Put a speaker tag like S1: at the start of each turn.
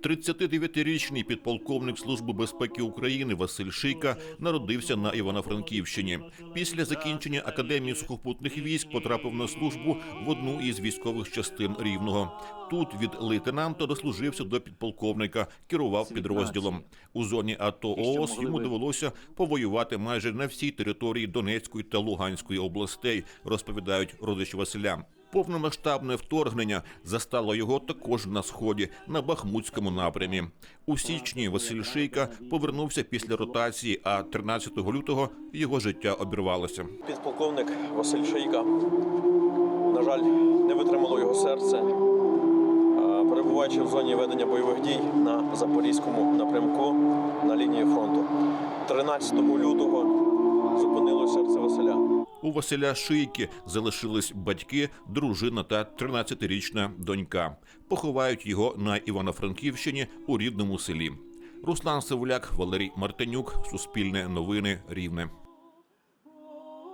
S1: 39-річний підполковник Служби безпеки України Василь Шийка народився на Івано-Франківщині. Після закінчення академії сухопутних військ потрапив на службу в одну із військових частин Рівного. Тут від лейтенанта дослужився до підполковника, керував підрозділом. У зоні АТО ООС йому довелося повоювати майже на всій території Донецької та Луганської областей, розповідають родичі Василя. Повномасштабне вторгнення застало його також на сході на Бахмутському напрямі. У січні Василь Шийка повернувся після ротації, а 13 лютого його життя обірвалося.
S2: Підполковник Василь Шийка. На жаль, не витримало його серце. Перебуваючи в зоні ведення бойових дій на Запорізькому напрямку на лінії фронту. 13 лютого.
S1: У Василя Шийки залишились батьки, дружина та 13-річна донька. Поховають його на Івано-Франківщині у рідному селі. Руслан Севуляк, Валерій Мартинюк, Суспільне новини, Рівне.